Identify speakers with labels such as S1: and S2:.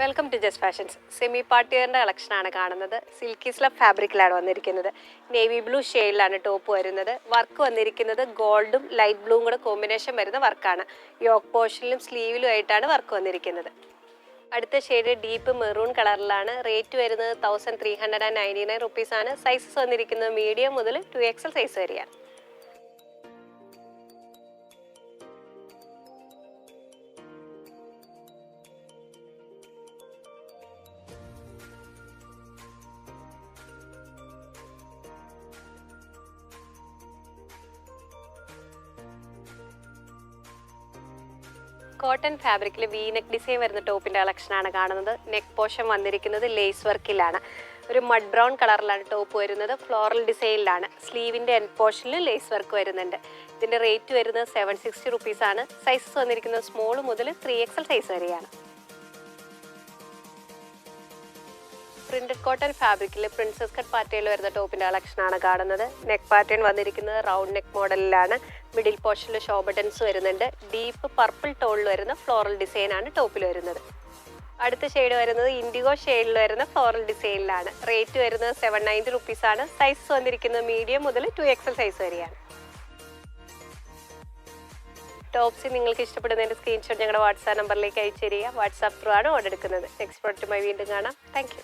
S1: Welcome to just fashions semi പാർട്ടിയറിന്റെ കളക്ഷനാണ് കാണുന്നത്. Silky slub ഫാബ്രിക്കിലാണ് വന്നിരിക്കുന്നത്. നേവി ബ്ലൂ ഷെയ്ഡിലാണ് ടോപ്പ് വരുന്നത്. വർക്ക് വന്നിരിക്കുന്നത് ഗോൾഡും ലൈറ്റ് ബ്ലൂവും കൂടെ കോമ്പിനേഷൻ വരുന്ന വർക്കാണ് യോക്ക് പോർഷനിലും സ്ലീവിലും ആയിട്ടാണ് വർക്ക് വന്നിരിക്കുന്നത്. അടുത്ത ഷെയ്ഡ് ഡീപ്പ് മെറൂൺ കളറിലാണ് റേറ്റ് വരുന്നത് thousand three hundred and ninety nine റുപ്പീസാണ് സൈസസ് വന്നിരിക്കുന്നത് മീഡിയം മുതൽ ടു എക്സൽ സൈസ് വരെയാണ്. കോട്ടൺ ഫാബ്രിക്കിൽ വി നെക്ക് ഡിസൈൻ വരുന്ന ടോപ്പിന്റെ കളക്ഷനാണ് കാണുന്നത്. നെക്ക് പോഷൻ വന്നിരിക്കുന്നത് ലേസ് വർക്കിലാണ് ഒരു മഡ് ബ്രൗൺ കളറിലാണ് ടോപ്പ് വരുന്നത്. ഫ്ലോറൽ ഡിസൈനിലാണ് സ്ലീവിന്റെ എൻ പോർഷനിൽ ലേസ് വർക്ക് വരുന്നുണ്ട്. ഇതിന്റെ റേറ്റ് വരുന്നത് സെവൻ സിക്സ്റ്റി റുപ്പീസാണ് സൈസസ് വന്നിരിക്കുന്നത് സ്മോൾ മുതൽ ത്രീ എക്സൽ സൈസ് വരെയാണ്. പ്രിന്റഡ് കോട്ടൺ ഫാബ്രിക്കിൽ പ്രിൻസസ് കട്ട് പാറ്റേണിൽ വരുന്ന ടോപ്പിന്റെ കളക്ഷനാണ് കാണുന്നത്. നെക്ക് പാറ്റേൺ വന്നിരിക്കുന്നത് റൗണ്ട് നെക്ക് മോഡലിലാണ്. മിഡിൽ പോർഷനിൽ ഷോ ബട്ടൺസ് വരുന്നുണ്ട്. ഡീപ്പ് പർപ്പിൾ ടോണിൽ വരുന്ന ഫ്ലോറൽ ഡിസൈൻ ആണ് ടോപ്പിൽ വരുന്നത്. അടുത്ത ഷെയ്ഡ് വരുന്നത് ഇൻഡിഗോ ഷെയ്ഡിൽ വരുന്ന ഫ്ലോറൽ ഡിസൈനിലാണ്. റേറ്റ് വരുന്നത് സെവൻ നയന്റി റുപ്പീസാണ് സൈസ് വന്നിരിക്കുന്നത് മീഡിയം മുതൽ ടു എക്സൽ സൈസ് വരെയാണ്. ടോപ്സ് നിങ്ങൾക്ക് ഇഷ്ടപ്പെടുന്നതിന്റെ സ്ക്രീൻഷോട്ട് ഞങ്ങളുടെ വാട്സാപ്പ് നമ്പറിലേക്ക് അയച്ചു തരിക. വാട്സാപ്പ് ത്രൂ ആണ് ഓർഡർ എടുക്കുന്നത്. നെക്സ്റ്റ് പ്രോഡക്റ്റുമായി വീണ്ടും കാണാം. താങ്ക്